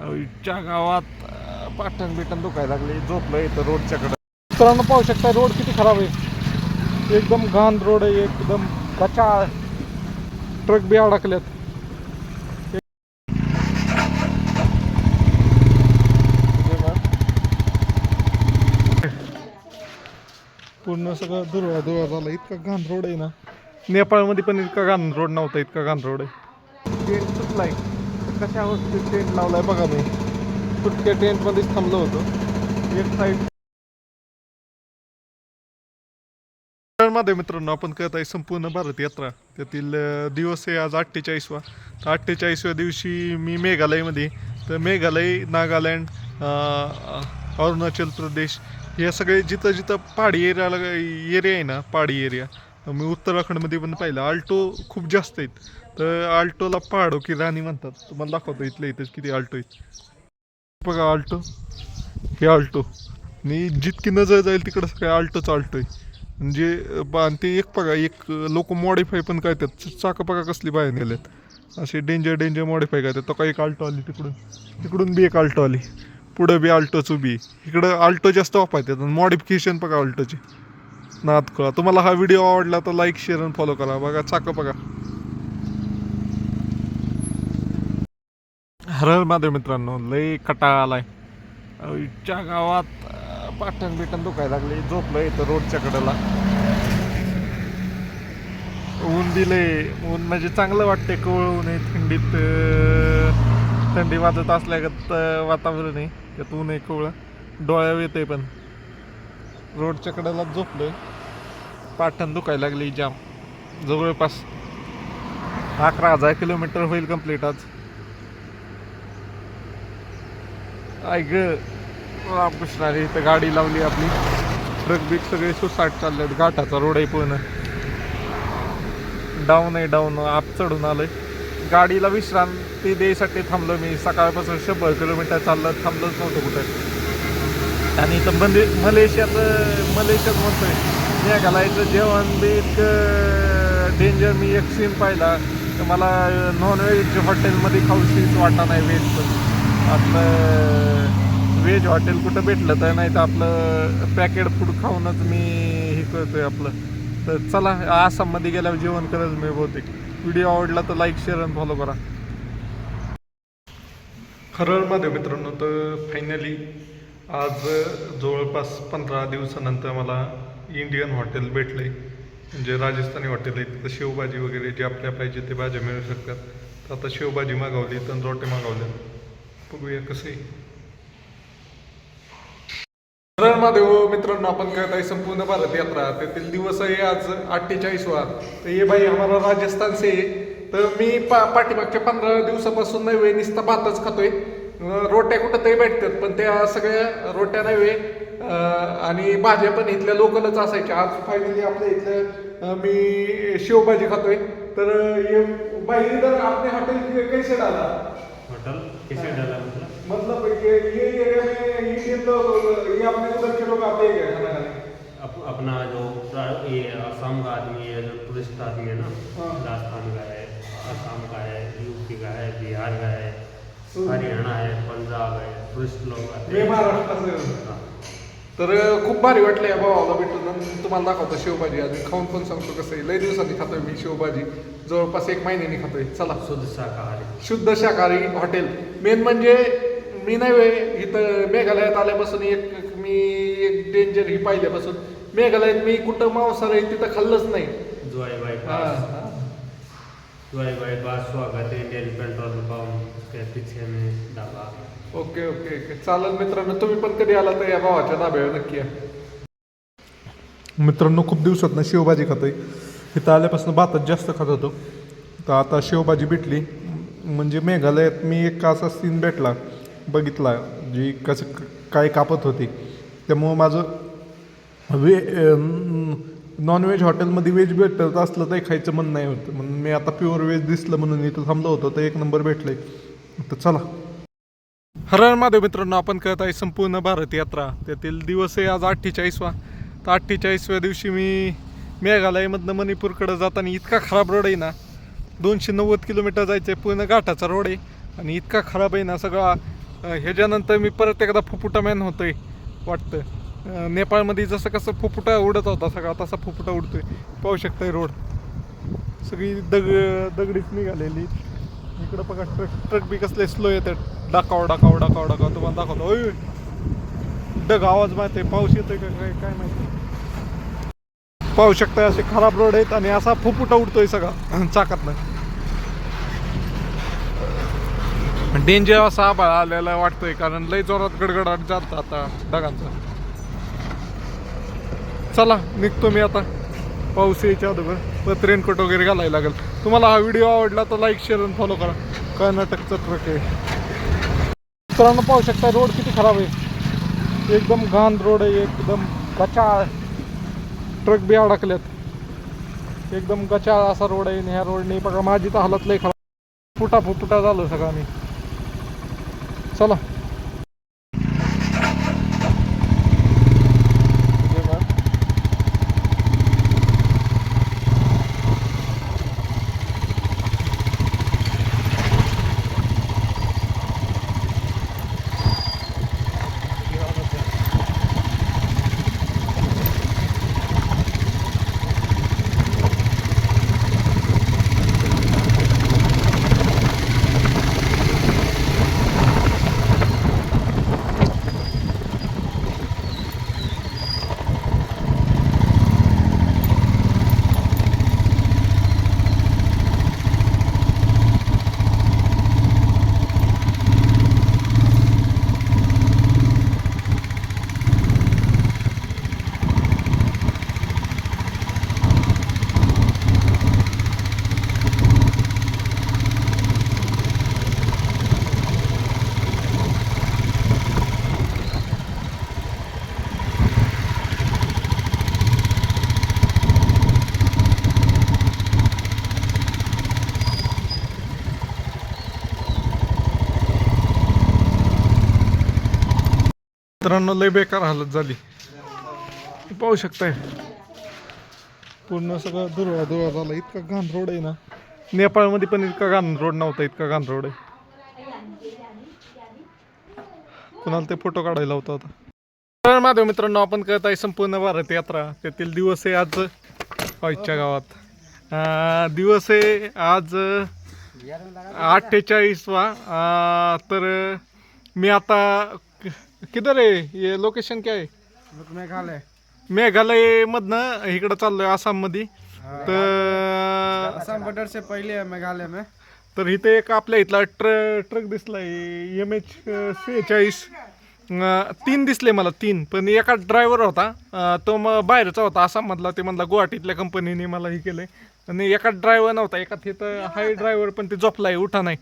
च्या गावात पाठण बिठण बिटण दुखायला लागले. झोपलं इथं रोडच्याकडं. मित्रांनो पाहू शकता रोड किती खराब आहे. एकदम घाण रोड आहे एकदम कचा ट्रक बी अडकल्यात. पूर्ण सगळं दुर्वा दुर्वा झाला. इतका घाण रोड आहे ना. नेपाळमध्ये पण इतका घाण रोड नव्हता इतका घाण रोड आहे. टेंट सुटलाय कशा अवस्थेत टेंट लावलाय बघा मी. सुटक्या टेंटमध्येच थांबलो होतो. एक साईडमध्ये मित्रांनो आपण करत आहे संपूर्ण भारत यात्रा. त्यातील दिवस आहे आज अठ्ठेचाळीसवा. तर अठ्ठेचाळीसव्या दिवशी मी मेघालयमध्ये. तर मेघालय नागालँड अरुणाचल प्रदेश हे सगळे जिथं जिथं पहाडी एरियाला एरिया आहे ना पहाडी एरिया. मी उत्तराखंडमध्ये पण पाहिलं. आल्टो खूप जास्त आहेत. तर आल्टोला पाडो की राणी म्हणतात. तुम्हाला दाखवतो इथल्या इथंच किती आल्टो आहेत. बघा आल्टो. हे आल्टो. आणि जितकी नजर जाईल तिकडं सगळं आल्टोच आल्टो आहे. म्हणजे बा आणि ते एक बघा एक लोक मॉडिफाय पण करतात. चाकं बघा कसली बाहेर नेलेत असे डेंजर डेंजर मॉडिफाय करतात. तो काही एक आल्टो आली तिकडून. तिकडून बी एक आल्टो आली. पुढं बी आल्टोच उभी इकडं आल्टो जास्त वापरतात. आणि मॉडिफिकेशन बघा आल्टोचे. नात कळा तुम्हाला हा व्हिडिओ आवडला तर लाईक शेअर आणि फॉलो करा. बघा चाकं बघा. हर हर महादेव मित्रांनो लय कटाळा आलाय. च्या गावात पाठण बिठण बिटण दुखायला लागले. झोपलं इथं रोडच्या कडेला. ऊन दिले ऊन म्हणजे चांगलं वाटते कवळ ऊन आहे थंडीत थंडी वाजत असल्यागत वातावरण आहे. त्यात ऊन आहे कवळ. डोळ्या येते पण. रोडच्या कडेला झोपलोय. पाठण दुखायला लागली जाम. जवळपास अकरा हजार किलोमीटर होईल कंप्लीट आज. ऐक रामकृष्णाने इथं गाडी लावली आपली. ट्रक बिक सगळे सुसाट आहेत घाटाचा रोड आहे पण डाऊन आहे डाऊन आप चढून आलोय. गाडीला विश्रांती द्यायसाठी थांबलो मी. सकाळपासून शंभर किलोमीटर चाललं थांबलंच नव्हतं कुठं. आणि इथं मले मलेशियाचं मलेशियात म्हणतोय मी घालायचं जेवण बी इतकं डेंजर मी एक सीन पाहिला. तर मला नॉनव्हेज हॉटेलमध्ये खाऊशीच वाटा नाही वेज पण आपलं व्हेज हॉटेल कुठं भेटलं तर नाही तर आपलं पॅकेट फूड खाऊनच मी हे करतोय आपलं. तर चला आसाममध्ये गेल्यावर जेवण करेल मी बहुतेक. व्हिडिओ आवडला तर लाईक शेअर आणि फॉलो करा. खरंमध्ये मित्रांनो तर फायनली आज जवळपास पंधरा दिवसानंतर मला इंडियन हॉटेल भेटले म्हणजे राजस्थानी हॉटेल आहे तिथं शेवभाजी वगैरे जे आपल्या पाहिजे ते भाज्या मिळू शकतात. तर आता शेवभाजी मागवली तंदरोटे रोटे मागवल्या बघूया कसं. आहे महादेव मित्रांनो आपण करत आहे संपूर्ण भारत यात्रा. त्यातील दिवस आहे आज अठ्ठेचाळीसवा तर ये भाई आम्हाला राजस्थान से तर मी पा पाठीमागच्या पंधरा दिवसापासून नव्हे नुसता भातच खातोय. रोट्या कुठं तरी भेटतात पण त्या सगळ्या रोट्या नव्हे. आणि भाज्या पण इथल्या लोकलच असायच्या. आज फायनली आपल्या इथलं मी शेवभाजी खातोय. तर अं, ये भाई हॉटेल कैसे डाला हॉटेल किसे डाला मतलब मतलब ये ये एरिया में इंडियन लोग ये अपने उधर के लोग आते हैं खाना खाने। अप, अपना जो ये असम का आदमी है जो टूरिस्ट आदमी है ना हाँ। राजस्थान का है असम का है यूपी का है बिहार का है तो- हरियाणा है पंजाब है टूरिस्ट लोग आते हैं. तर खूप भारी वाटलं या भावाला भेटून. तुम्हाला दाखवतो शेवभाजी. आज खाऊन पण सांगतो कसं आहे. लय दिवसांनी खातोय मी शेवभाजी. जवळपास एक महिन्यानी खातोय. चला. शुद्ध शाकाहारी. शुद्ध शाकाहारी हॉटेल. मेन म्हणजे मी नाही वे इथं मेघालयात आल्यापासून एक मी एक डेंजर ही पाहिल्यापासून. मेघालयात मी कुठं मांसाहार आहे तिथं खाल्लंच नाही. हा, हा. जुआई बाईपास स्वागत है इंडियन पेट्रोल पंप के पीछे में ढाबा ओके ओके ओके। चालेल मित्रांनो तुम्ही पण कधी आला तर या भावाच्या धाब्यावर नक्की या. मित्रांनो खूप दिवसात ना शेवभाजी खातोय. इथं आल्यापासून भातच जास्त खात होतो. तर आता शेवभाजी भेटली. म्हणजे मेघालयात मी एक असा सीन भेटला बघितला जी कसं काय कापत होती. त्यामुळं माझं वे नॉनव्हेज हॉटेलमध्ये व्हेज भेटत असलं तर खायचं मन नाही होतं. म्हणून मी आता प्युअर व्हेज दिसलं म्हणून इथं थांबलो होतो तर एक नंबर भेटलंय. तर चला. हरण माधव मित्रांनो आपण करत आहे संपूर्ण भारत यात्रा. त्यातील दिवस आहे आज अठ्ठेचाळीसवा. तर अठ्ठेचाळीसव्या दिवशी मी मेघालयमधनं मणिपूरकडं जाताना इतका खराब रोड आहे ना दोनशे नव्वद किलोमीटर जायचं आहे पूर्ण घाटाचा रोड आहे. आणि इतका खराब आहे ना सगळा ह्याच्यानंतर मी परत एकदा फुफुटा मॅन होतोय वाटतं. नेपाळमध्ये जसं कसं फुफुटा उडत होता सगळा तसा फुफुटा उडतोय. पाहू शकताय रोड. सगळी दग दगडीच निघालेली. इकडं बघा ट्रक ट्रक बी कसले स्लो येतात. डाकाव डाकाव डाकाव डाकाव तुम्हाला दाखवतो. होय डग आवाज माहिती आहे पाऊस येतोय का काय काय माहिती पाहू शकताय असे खराब रोड आहेत आणि असा फुफुटा उडतोय सगळा. चाकातनं. डेंजर असा आभाळ आलेला वाटतोय कारण लय जोरात गडगडाट जात आता ढगांचा. चला निघतो मी आता. पाऊस यायच्या अगोदर परत रेनकोट वगैरे घालायला लागेल. तुम्हाला हा व्हिडिओ आवडला तर लाईक शेअर आणि फॉलो करा. कर्नाटकचा ट्रक आहे. मित्रांनो पाहू शकता रोड किती खराब आहे. एकदम घाण रोड आहे एकदम गचाळ. ट्रक बी अडकल्यात एकदम गचाळ असा रोड आहे आणि ह्या रोडने बघा माझी तर हालत लय खराब. फुटा फुटा झालं सगळं मी चला. मित्रांनो लय बेकार हालत झाली. पाहू शकताय. पूर्ण सगळं दुरवा दुरवा झाला. इतका घाण रोड आहे ना. नेपाळमध्ये पण इतका घाण रोड नव्हता इतका घाण रोड आहे. कुणाला ते फोटो काढायला होता आता. तर माझ्या मित्रांनो आपण करत आहे संपूर्ण भारत यात्रा. त्यातील दिवस आहे आज आईच्या गावात. अं, दिवस आहे आज अठ्ठेचाळीसवा. तर मी आता किधर आहे? ये लोकेशन काय आहे? मेघालय. मेघालय मधनं इकडं चाललोय आसाममध्ये तर असम बॉर्डर से पहले है मेघालय में. तर इथे एक आपल्या इथला ट्र ट्रक दिसलाय. एम एच सेहेचाळीस तीन दिसले मला तीन. पण एका ड्रायव्हर होता. तो मग बाहेरचा होता आसाममधला. ते म्हणला गुवाहाटीतल्या कंपनीने मला हे केलंय. आणि एका ड्रायव्हर नव्हता. एका तिथं हाय ड्रायव्हर पण ते झोपलाय उठा नाही.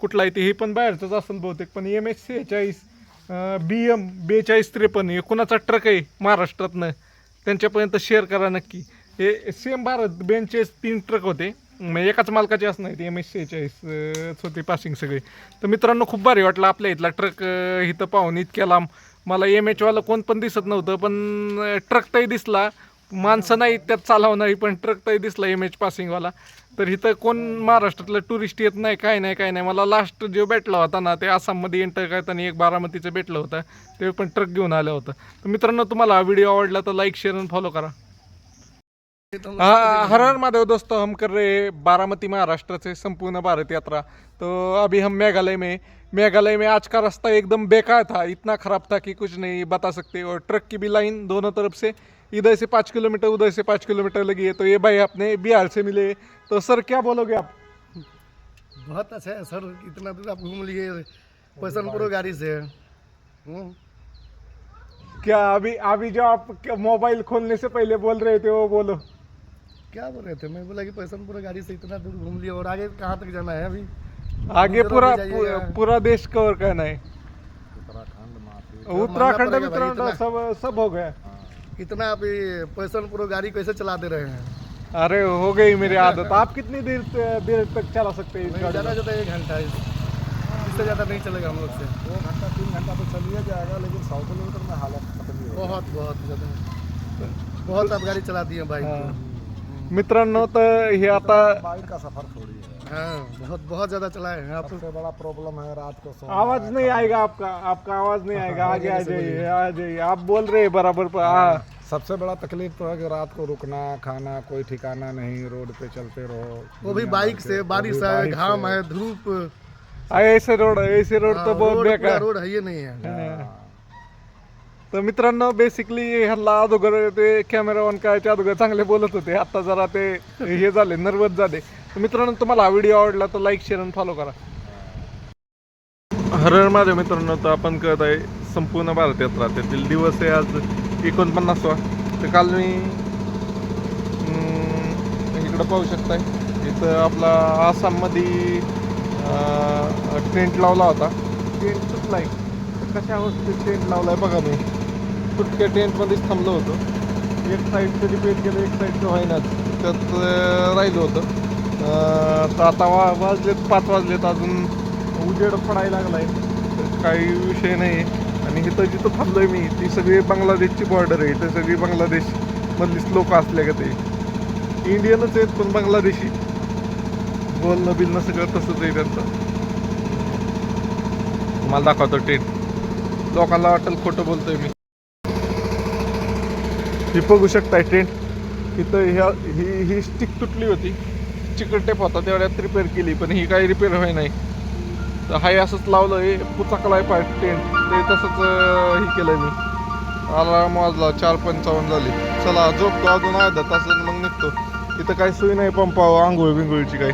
कुठला आहे ते हे पण बाहेरचंच असेल बहुतेक. पण एम एच सेहेचाळीस बी एम बेचाळीस त्रेपन्न हे कुणाचा ट्रक आहे महाराष्ट्रातनं? त्यांच्यापर्यंत शेअर करा नक्की. हे सेम भारत बेंचेस तीन ट्रक होते. म्हणजे एकाच मालकाचे असं नाही एम एस सेहेचाळीस होते पासिंग सगळे. तर मित्रांनो खूप भारी वाटलं आपल्या इथला ट्रक इथं पाहून इतक्या लांब. मला एम एचवाला कोण पण दिसत नव्हतं पण ट्रक तरी दिसला. माणसं नाही त्यात चालवणारी पण ट्रक तरी दिसला एम एच पासिंगवाला तर इथं कोण महाराष्ट्रातलं टुरिस्ट येत नाही काय नाही काय नाही. मला लास्ट जो भेटला होता ना ते आसाममध्ये एंटर करताना एक बारामतीचं भेटलं होतं. ते पण ट्रक घेऊन आलं होतं. तर मित्रांनो तुम्हाला हा व्हिडिओ आवडला तर लाईक शेअर आणि फॉलो करा. हर हर महादेव दोस्तों हम कर रहे हैं बारामती महाराष्ट्र से संपूर्ण भारत यात्रा. तो अभी हम मेघालय में मेघालय में आज का रास्ता एकदम बेकार था. इतना खराब था कि कुछ नहीं बता सकते. और ट्रक की भी लाइन दोनों तरफ से इधर से पाँच किलोमीटर उधर से पाँच किलोमीटर लगी है तो ये भाई अपने बिहार से मिले। तो सर क्या बोलोगे आप? बहुत अच्छा है सर इतना दूर आप घूम लिए पैसनपुर गाड़ी से। हम्म, क्या अभी अभी जो आप मोबाइल खोलने से पहले बोल रहे थे वो बोलो। क्या बोल रहे थे? मैं बोला कि पैसनपुर गाड़ी से इतना दूर घूम लिया और आगे कहाँ तक जाना है अभी? आगे पूरा पूरा देश कवर करना है। उत्तराखंड इतना। सब सब हो गया। इतना आप ये पैसनपुर गाड़ी कैसे चला दे रहे हैं? अरे हो गई मेरी आदत। आप कितनी देर देर तक चला सकते हैं इस ज़्यादा ज़्यादा एक घंटा है इससे ज़्यादा नहीं चलेगा हम लोग से। दो घंटा तीन घंटा तो चलिए जाएगा लेकिन सौ किलोमीटर में हालत खत्म बहुत बहुत ज़्यादा। बहुत आप गाड़ी चलाती हैं बाइक हाँ। मित्रांनो तर हे आता बाइक का सफ़र थोड़ी है। बहुत बहुत ज़्यादा चला है आप। सबसे बड़ा प्रॉब्लम है रात को सोना। आवाज नहीं आएगा आपका आपका आवाज नहीं आएगा। आगे आ जाइए आ जाइए आप बोल रहे हैं बराबर पर हाँ। सबसे बड़ा तकलीफ तो है कि रात को रुकना खाना कोई ठिकाना नहीं रोड पे चलते रहो वो भी बाइक से बारिश है घाम। है धूप। ऐसे रोड ऐसे रोड तो बहुत बेकार। रोड है ये नहीं है. तर मित्रांनो बेसिकली ह्याला अगोदर ते कॅमेरा ऑन करायच्या अगोदर चांगले बोलत होते आता जरा ते हे झाले नर्वस झाले. मित्रांनो तुम्हाला हा व्हिडिओ आवडला तर लाईक शेअर आणि फॉलो करा. हर माझ्या मित्रांनो तर आपण करत आहे संपूर्ण भारत यात्रा त्यातील दिवस आहे आज एकोणपन्नासवा. तर काल मी इकडं पाहू शकताय इथं आपला आसाममध्ये टेंट लावला होता. टेंट सुटलाय. तर कशा अवस्थेत टेंट लावलाय बघा मी. सुटक्या टेंटमध्येच थांबलो होतो. एक साईडचं रिपेअर केलं एक साईडचं व्हायनाच. त्यात राहिलं होतं. तर आता वा वाजलेत पाच वाजलेत अजून. उजेड पडायला लागलाय. तर काही विषय नाही. आणि इथं जिथं थांबलोय मी ती सगळी बांगलादेशची बॉर्डर आहे. इथं सगळी बांगलादेश मधलीच लोक असले का ते. इंडियनच आहेत पण बांगलादेशी. बोलणं बिलणं सगळं तसंच आहे त्यांचं. तुम्हाला दाखवतो टेंट लोकांना वाटेल खोटं बोलतोय मी. हे बघू शकताय टेंट इथं ह्या ही ही स्टिक तुटली होती. चिकट टेप होता तेवढ्यात रिपेअर केली पण ही काही रिपेअर व्हाय नाही. तर हाय असंच लावलं हे पुचाकलाय पाय टेंट ते तसंच हे केलं मी. अलार्म वाजला चार पंचावन्न झाली. चला झोपतो अजून अर्धा तास मग निघतो. इथं काही सोय नाही पंपावं आंघोळ बिंघोळीची काही.